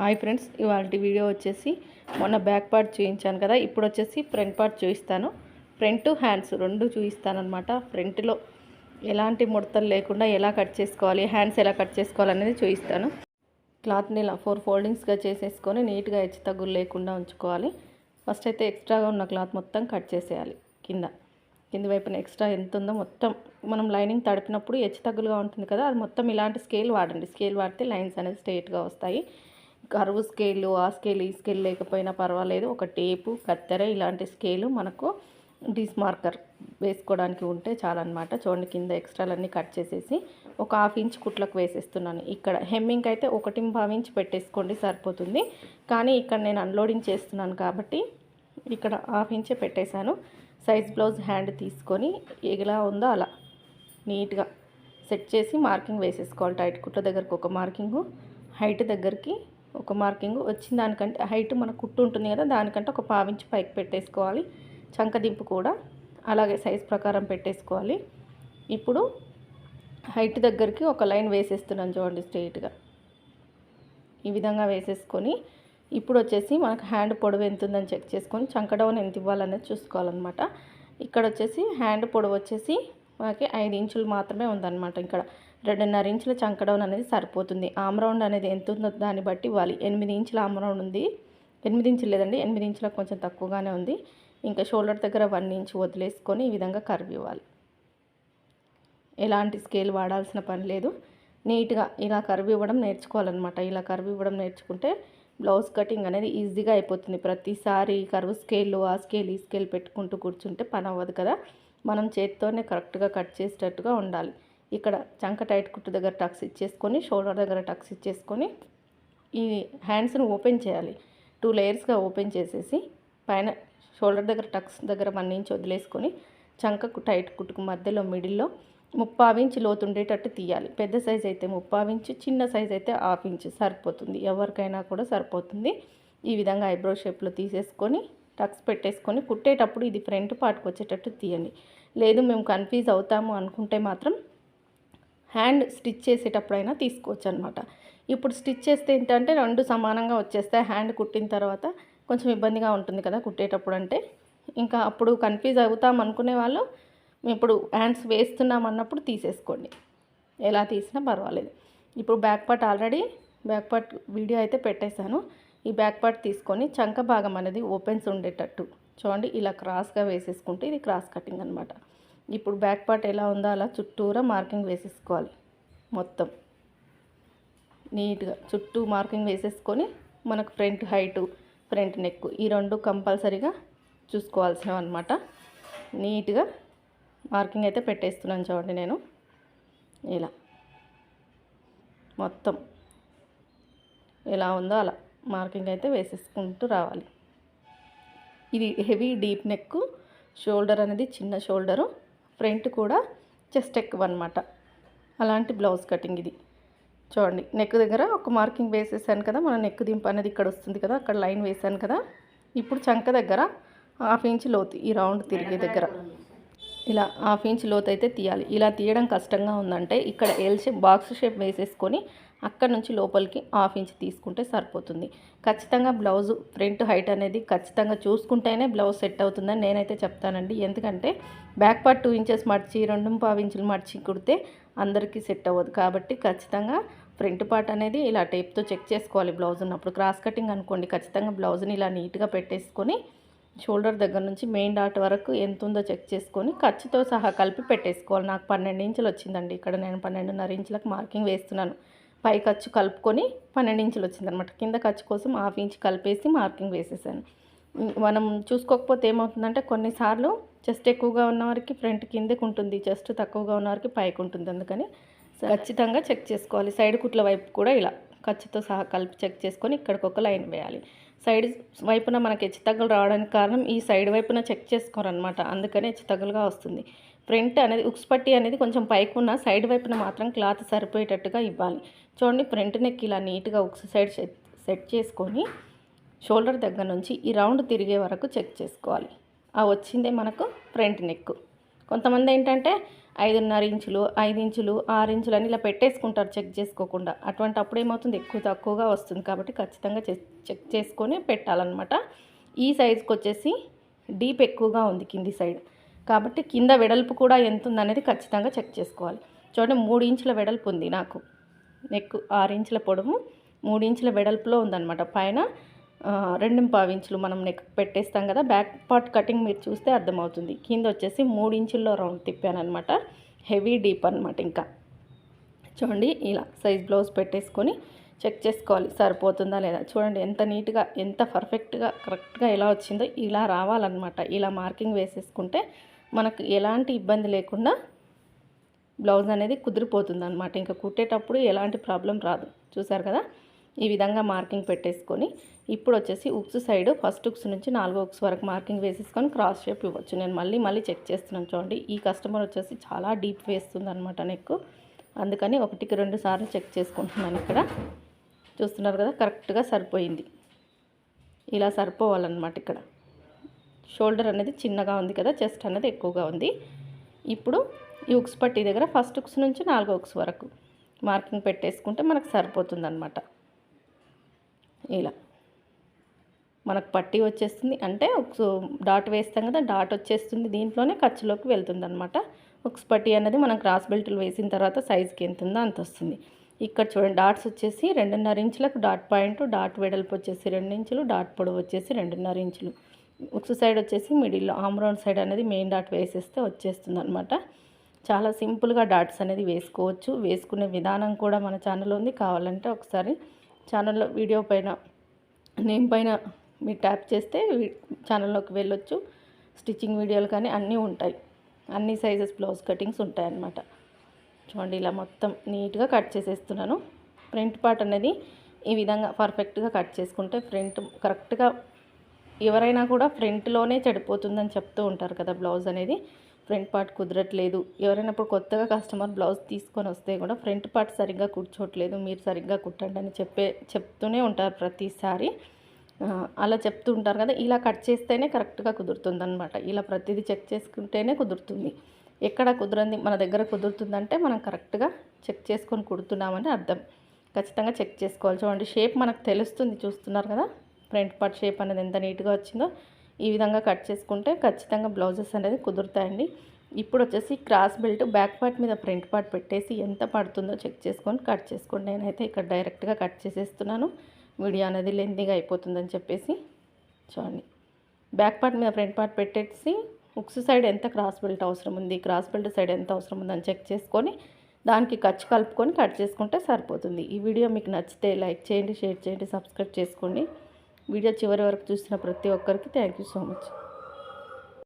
Hi friends ఇవాళ video వచ్చేసి మొన్న బ్యాక్ పార్ట్ చూపించాను కదా ఇప్పుడు వచ్చేసి ఫ్రంట్ పార్ట్ చూపిస్తాను ఫ్రంట్ హ్యాండ్స్ రెండు చూపిస్తాను అనమాట ఫ్రంట్లో ఎలాంటి ముడతలు లేకుండా ఎలా కట్ చేసుకోవాలి హ్యాండ్స్ ఎలా కట్ చేసుకోవాలి అనేది చూపిస్తాను క్లాత్ని ఇలా ఫోర్ ఫోల్డింగ్స్గా చేసేసుకొని నీట్గా హెచ్చు తగ్గులు లేకుండా ఉంచుకోవాలి. ఫస్ట్ అయితే ఎక్స్ట్రాగా ఉన్న క్లాత్ మొత్తం కట్ చేసేయాలి కింద. కింద వైపున ఎక్స్ట్రా ఎంత ఉందో మొత్తం మనం లైనింగ్ తడిపినప్పుడు హెచ్చు తగ్గులుగా ఉంటుంది కదా అది మొత్తం ఇలాంటి స్కేల్ వాడండి. స్కేల్ వాడితే లైన్స్ అనేది స్ట్రేట్గా వస్తాయి. కరువు స్కేలు ఆ స్కేల్ ఈ స్కేల్ లేకపోయినా పర్వాలేదు. ఒక టేపు కత్తెర ఇలాంటి స్కేలు మనకు డిస్మార్కర్ వేసుకోవడానికి ఉంటే చాలన్నమాట. చూడండి కింద ఎక్స్ట్రాలన్నీ కట్ చేసేసి ఒక హాఫ్ ఇంచ్ కుట్లకు వేసేస్తున్నాను. ఇక్కడ హెమ్మింగ్ అయితే ఒకటి పావు ఇంచ్ పెట్టేసుకోండి సరిపోతుంది. కానీ ఇక్కడ నేను అన్లోడింగ్ చేస్తున్నాను కాబట్టి ఇక్కడ హాఫ్ ఇంచే పెట్టేశాను. సైజ్ బ్లౌజ్ హ్యాండ్ తీసుకొని ఎలా ఉందో అలా నీట్గా సెట్ చేసి మార్కింగ్ వేసేసుకోవాలి. టైట్ కుట్ల దగ్గరకు ఒక మార్కింగు హైట్ దగ్గరికి ఒక మార్కింగ్ వచ్చిన దానికంటే హైట్ మన కుట్టు ఉంటుంది కదా దానికంటే ఒక పావించి పైకి పెట్టేసుకోవాలి. చంక దింపు కూడా అలాగే సైజ్ ప్రకారం పెట్టేసుకోవాలి. ఇప్పుడు హైట్ దగ్గరికి ఒక లైన్ వేసేస్తున్నాను చూడండి స్ట్రైట్గా ఈ విధంగా వేసేసుకొని ఇప్పుడు వచ్చేసి మనకు హ్యాండ్ పొడవు ఎంత ఉందని చెక్ చేసుకొని చంక డౌన్ ఎంత ఇవ్వాలనేది చూసుకోవాలన్నమాట. ఇక్కడ వచ్చేసి హ్యాండ్ పొడవు వచ్చేసి మనకి ఐదు ఇంచులు మాత్రమే ఉందన్నమాట. ఇక్కడ రెండున్నర ఇంచుల చంక డౌన్ అనేది సరిపోతుంది. ఆమ్రౌండ్ అనేది ఎంత ఉందో దాన్ని బట్టి ఇవ్వాలి. ఎనిమిది ఇంచుల ఆమ్రౌండ్ ఉంది. ఎనిమిది ఇంచులు లేదండి. ఎనిమిది ఇంచులకు కొంచెం తక్కువగానే ఉంది. ఇంకా షోల్డర్ దగ్గర వన్ ఇంచ్ వదిలేసుకొని ఈ విధంగా కర్వ్ ఇవ్వాలి. ఎలాంటి స్కేల్ వాడాల్సిన పని లేదు. నీట్గా ఇలా కర్వ్ ఇవ్వడం నేర్చుకోవాలన్నమాట. ఇలా కర్వ్ ఇవ్వడం నేర్చుకుంటే బ్లౌజ్ కటింగ్ అనేది ఈజీగా అయిపోతుంది. ప్రతిసారి కర్వ్ స్కేల్ ఆ స్కేల్ ఈ స్కేల్ పెట్టుకుంటూ కూర్చుంటే పని అవ్వదు కదా. మనం చేతితోనే కరెక్ట్గా కట్ చేసేటట్టుగా ఉండాలి. ఇక్కడ చంక టైట్ కుట్టు దగ్గర టక్స్ ఇచ్చేసుకొని షోల్డర్ దగ్గర టక్స్ ఇచ్చేసుకొని ఈ హ్యాండ్స్ని ఓపెన్ చేయాలి. టూ లేయర్స్గా ఓపెన్ చేసేసి పైన షోల్డర్ దగ్గర టక్స్ దగ్గర వన్ ఇంచ్ వదిలేసుకొని చంకకు టైట్ కుట్టుకు మధ్యలో మిడిల్లో ముప్పావు ఇంచు లోతు ఉండేటట్టు తీయాలి. పెద్ద సైజ్ అయితే ముప్పావు ఇంచు చిన్న సైజ్ అయితే హాఫ్ ఇంచు సరిపోతుంది. ఎవరికైనా కూడా సరిపోతుంది. ఈ విధంగా ఐబ్రో షేప్లో తీసేసుకొని టక్స్ పెట్టేసుకొని కుట్టేటప్పుడు ఇది ఫ్రంట్ పార్ట్కి వచ్చేటట్టు తీయండి. లేదు మేము కన్ఫ్యూజ్ అవుతాము అనుకుంటే మాత్రం హ్యాండ్ స్టిచ్ చేసేటప్పుడైనా తీసుకోవచ్చు అనమాట ఇప్పుడు స్టిచ్ చేస్తే ఏంటంటే రెండు సమానంగా వచ్చేస్తాయి. హ్యాండ్ కుట్టిన తర్వాత కొంచెం ఇబ్బందిగా ఉంటుంది కదా కుట్టేటప్పుడు అంటే ఇంకా అప్పుడు కన్ఫ్యూజ్ అవుతాం అనుకునే వాళ్ళు. ఇప్పుడు హ్యాండ్స్ వేస్తున్నాం అన్నప్పుడు తీసేసుకోండి. ఎలా తీసినా పర్వాలేదు. ఇప్పుడు back part already back part video అయితే పెట్టేశాను. ఈ బ్యాక్ పార్ట్ తీసుకొని చంక భాగం అనేది ఓపెన్స్ ఉండేటట్టు. చూడండి ఇలా క్రాస్గా వేసేసుకుంటే ఇది క్రాస్ కటింగ్ అనమాట ఇప్పుడు బ్యాక్ పార్ట్ ఎలా ఉందో అలా చుట్టూరా మార్కింగ్ వేసేసుకోవాలి మొత్తం. నీట్గా చుట్టూ మార్కింగ్ వేసేసుకొని మనకు ఫ్రంట్ హైటు ఫ్రంట్ నెక్ ఈ రెండు కంపల్సరీగా చూసుకోవాల్సినవి అనమాట నీట్గా మార్కింగ్ అయితే పెట్టేస్తున్నాను చూడండి నేను. ఇలా మొత్తం ఎలా ఉందో అలా మార్కింగ్ అయితే వేసేసుకుంటూ రావాలి. ఇది హెవీ డీప్ నెక్ షోల్డర్ అనేది చిన్న షోల్డరు. ఫ్రంట్ కూడా చెస్ట్ ఎక్కువ అనమాట అలాంటి బ్లౌజ్ కటింగ్ ఇది. చూడండి నెక్ దగ్గర ఒక మార్కింగ్ వేసేసాను కదా మన నెక్ దింపు అనేది ఇక్కడ వస్తుంది కదా అక్కడ లైన్ వేసాను కదా ఇప్పుడు చంక దగ్గర హాఫ్ ఇంచ్ లోతు ఈ రౌండ్ తిరిగే దగ్గర. ఇలా హాఫ్ ఇంచ్ లోతు అయితే తీయాలి. ఇలా తీయడం కష్టంగా ఉందంటే ఇక్కడ ఎల్ షేప్ బాక్స్ షేప్ వేసేసుకొని అక్కడ నుంచి లోపలికి హాఫ్ ఇంచ్ తీసుకుంటే సరిపోతుంది. ఖచ్చితంగా బ్లౌజ్ ఫ్రంట్ హైట్ అనేది ఖచ్చితంగా చూసుకుంటేనే బ్లౌజ్ సెట్ అవుతుందని నేనైతే చెప్తానండి. ఎందుకంటే బ్యాక్ పార్ట్ టూ ఇంచెస్ మడిచి రెండు పావు ఇంచులు మడిచి కుడితే అందరికీ సెట్ అవ్వదు. కాబట్టి ఖచ్చితంగా ఫ్రంట్ పార్ట్ అనేది ఇలా టేప్తో చెక్ చేసుకోవాలి బ్లౌజ్ ఉన్నప్పుడు. క్రాస్ కటింగ్ అనుకోండి ఖచ్చితంగా బ్లౌజ్ని ఇలా నీట్గా పెట్టేసుకొని షోల్డర్ దగ్గర నుంచి మెయిన్ డాట్ వరకు ఎంత ఉందో చెక్ చేసుకొని ఖర్చుతో సహా కలిపి పెట్టేసుకోవాలి. నాకు పన్నెండు ఇంచులు వచ్చిందండి. ఇక్కడ నేను పన్నెండున్నర ఇంచులకు మార్కింగ్ వేస్తున్నాను. పై ఖర్చు కలుపుకొని పన్నెండు ఇంచులు వచ్చిందనమాట కింద ఖర్చు కోసం హాఫ్ ఇంచ్ కలిపేసి మార్కింగ్ వేసేసాను. మనం చూసుకోకపోతే ఏమవుతుందంటే కొన్నిసార్లు చెస్ట్ ఎక్కువగా ఉన్నవారికి ఫ్రంట్ కిందకు ఉంటుంది చెస్ట్ తక్కువగా ఉన్నవారికి పైకి ఉంటుంది అందుకని ఖచ్చితంగా చెక్ చేసుకోవాలి. సైడ్ కుట్ల వైపు కూడా ఇలా ఖర్చుతో సహా కలిపి చెక్ చేసుకొని ఇక్కడికి ఒక లైన్ వేయాలి. సైడ్ వైపున మనకి హెచ్చు తగ్గులు రావడానికి కారణం ఈ సైడ్ వైపున చెక్ చేసుకోరనమాట అందుకని హెచ్చు తగ్గులుగా వస్తుంది. ప్రింట్ అనేది ఉక్స్ పట్టి అనేది కొంచెం పైకి ఉన్న సైడ్ వైపున మాత్రం క్లాత్ సరిపోయేటట్టుగా ఇవ్వాలి. చూడండి ప్రింట్ నెక్ ఇలా నీట్గా ఉక్స్ సైడ్ సెట్ చేసుకొని షోల్డర్ దగ్గర నుంచి ఈ రౌండ్ తిరిగే వరకు చెక్ చేసుకోవాలి. ఆ వచ్చిందే మనకు ఫ్రంట్ నెక్ కొంతమంది ఏంటంటే ఐదున్నర ఇంచులు ఐదు ఇంచులు ఆరు ఇంచులు అని ఇలా పెట్టేసుకుంటారు చెక్ చేసుకోకుండా. అటువంటి అప్పుడు ఏమవుతుంది? ఎక్కువ తక్కువగా వస్తుంది కాబట్టి ఖచ్చితంగా చెక్ చేసుకొని పెట్టాలన్నమాట. ఈ సైజుకి వచ్చేసి డీప్ ఎక్కువగా ఉంది కింది సైడ్. కాబట్టి కింద వెడల్పు కూడా ఎంత ఉందనేది ఖచ్చితంగా చెక్ చేసుకోవాలి. చూడండి మూడు ఇంచుల వెడల్పు ఉంది నాకు. నెక్ ఆరు ఇంచుల పొడవు మూడు ఇంచుల వెడల్పులో ఉందన్నమాట. పైన రెండు పావు ఇంచులు మనం నెక్ పెట్టేస్తాం కదా బ్యాక్ పార్ట్ కటింగ్ మీరు చూస్తే అర్థమవుతుంది. కింద వచ్చేసి మూడు ఇంచుల్లో రౌండ్ తిప్పాను అనమాట హెవీ డీప్ అనమాట ఇంకా. చూడండి ఇలా సైజ్ బ్లౌజ్ పెట్టేసుకొని చెక్ చేసుకోవాలి. సరిపోతుందా లేదా? చూడండి ఎంత నీట్గా ఎంత పర్ఫెక్ట్గా కరెక్ట్గా ఎలా వచ్చిందో ఇలా రావాలన్నమాట. ఇలా మార్కింగ్ వేసేసుకుంటే మనకు ఎలాంటి ఇబ్బంది లేకుండా బ్లౌజ్ అనేది కుదిరిపోతుంది అనమాట ఇంకా కుట్టేటప్పుడు ఎలాంటి ప్రాబ్లం రాదు. చూసారు కదా? ఈ విధంగా మార్కింగ్ పెట్టేసుకొని ఇప్పుడు వచ్చేసి ఉక్స్ సైడ్ ఫస్ట్ ఉక్స్ నుంచి నాలుగో ఉక్స్ వరకు మార్కింగ్ వేసేసుకొని క్రాస్ షేప్ ఇవ్వచ్చు. నేను మళ్ళీ మళ్ళీ చెక్ చేస్తున్నాను చూడండి. ఈ కస్టమర్ వచ్చేసి చాలా డీప్ వేస్తుంది అనమాట నెక్ అందుకని ఒకటికి రెండు సార్లు చెక్ చేసుకుంటున్నాను ఇక్కడ. చూస్తున్నారు కదా? కరెక్ట్గా సరిపోయింది. ఇలా సరిపోవాలన్నమాట ఇక్కడ. షోల్డర్ అనేది చిన్నగా ఉంది కదా చెస్ట్ అనేది ఎక్కువగా ఉంది. ఇప్పుడు ఈ ఉక్స్ పట్టి దగ్గర ఫస్ట్ ఉక్స్ నుంచి నాలుగో ఉక్స్ వరకు మార్కింగ్ పెట్టేసుకుంటే మనకు సరిపోతుంది ఇలా మనకు పట్టి వచ్చేస్తుంది. అంటే ఉక్స్ డాట్ వేస్తాం కదా డాట్ వచ్చేస్తుంది. దీంట్లోనే ఖర్చులోకి వెళ్తుంది అనమాట ఉక్స్ పట్టి అనేది మనం క్రాస్ బెల్ట్లు వేసిన తర్వాత సైజుకి ఎంత ఉందో అంత వస్తుంది. ఇక్కడ చూడండి డాట్స్ వచ్చేసి రెండున్నర ఇంచులకు డాట్ పాయింట్ డాట్ వెడల్పు వచ్చేసి రెండు ఇంచులు డాట్ పొడవు వచ్చేసి రెండున్నర ఇంచులు. ఉక్స్ సైడ్ వచ్చేసి మిడిల్లో ఆమ్రౌండ్ సైడ్ అనేది మెయిన్ డాట్ వేసేస్తే వచ్చేస్తుంది అనమాట చాలా సింపుల్గా డాట్స్ అనేది వేసుకోవచ్చు. వేసుకునే విధానం కూడా మన ఛానల్లో ఉంది. కావాలంటే ఒకసారి ఛానల్లో వీడియో పైన నేమ్ పైన మీరు ట్యాప్ చేస్తే ఛానల్లోకి వెళ్ళొచ్చు. స్టిచ్చింగ్ వీడియోలు కానీ అన్నీ ఉంటాయి. అన్ని సైజెస్ బ్లౌజ్ కటింగ్స్ ఉంటాయి అన్నమాట చూడండి ఇలా మొత్తం నీట్గా కట్ చేసేస్తున్నాను. ఫ్రంట్ పార్ట్ అనేది ఈ విధంగా పర్ఫెక్ట్గా కట్ చేసుకుంటే ఫ్రంట్ కరెక్ట్గా ఎవరైనా కూడా ఫ్రంట్లోనే చెడిపోతుందని చెప్తూ ఉంటారు కదా బ్లౌజ్ అనేది. ఫ్రంట్ పార్ట్ కుదరట్లేదు. ఎవరైనా ఇప్పుడు కొత్తగా కస్టమర్ బ్లౌజ్ తీసుకొని వస్తే కూడా ఫ్రంట్ పార్ట్ సరిగ్గా కూర్చోట్లేదు మీరు సరిగ్గా కుట్టండి అని చెప్పే చెప్తూనే ఉంటారు ప్రతిసారి. అలా చెప్తూ ఉంటారు కదా ఇలా కట్ చేస్తేనే కరెక్ట్గా కుదురుతుంది అనమాట ఇలా ప్రతిదీ చెక్ చేసుకుంటేనే కుదురుతుంది. ఎక్కడ కుదరంది మన దగ్గర కుదురుతుందంటే మనం కరెక్ట్గా చెక్ చేసుకొని కుడుతున్నామని అర్థం. ఖచ్చితంగా చెక్ చేసుకోవాలి. చూడండి షేప్ మనకు తెలుస్తుంది చూస్తున్నారు కదా. ఫ్రంట్ పార్ట్ షేప్ అనేది ఎంత నీట్గా వచ్చిందో ఈ విధంగా కట్ చేసుకుంటే ఖచ్చితంగా బ్లౌజెస్ అనేది కుదురుతాయండి. ఇప్పుడు వచ్చేసి క్రాస్ బెల్ట్ బ్యాక్ పార్ట్ మీద ఫ్రంట్ పార్ట్ పెట్టేసి ఎంత పడుతుందో చెక్ చేసుకొని కట్ చేసుకోండి. నేనైతే ఇక్కడ డైరెక్ట్గా కట్ చేసేస్తున్నాను. వీడియో అనేది లెందీగా అయిపోతుందని చెప్పేసి చూడండి. బ్యాక్ పార్ట్ మీద ఫ్రంట్ పార్ట్ పెట్టేసి ఉక్స్ సైడ్ ఎంత క్రాస్ బెల్ట్ అవసరం ఉంది క్రాస్ బెల్ట్ సైడ్ ఎంత అవసరం ఉందని చెక్ చేసుకొని దానికి ఖర్చు కలుపుకొని కట్ చేసుకుంటే సరిపోతుంది. ఈ వీడియో మీకు నచ్చితే లైక్ చేయండి షేర్ చేయండి సబ్స్క్రైబ్ చేసుకోండి. వీడియో చివరి వరకు చూసిన ప్రతి ఒక్కరికి థ్యాంక్ యూ సో మచ్.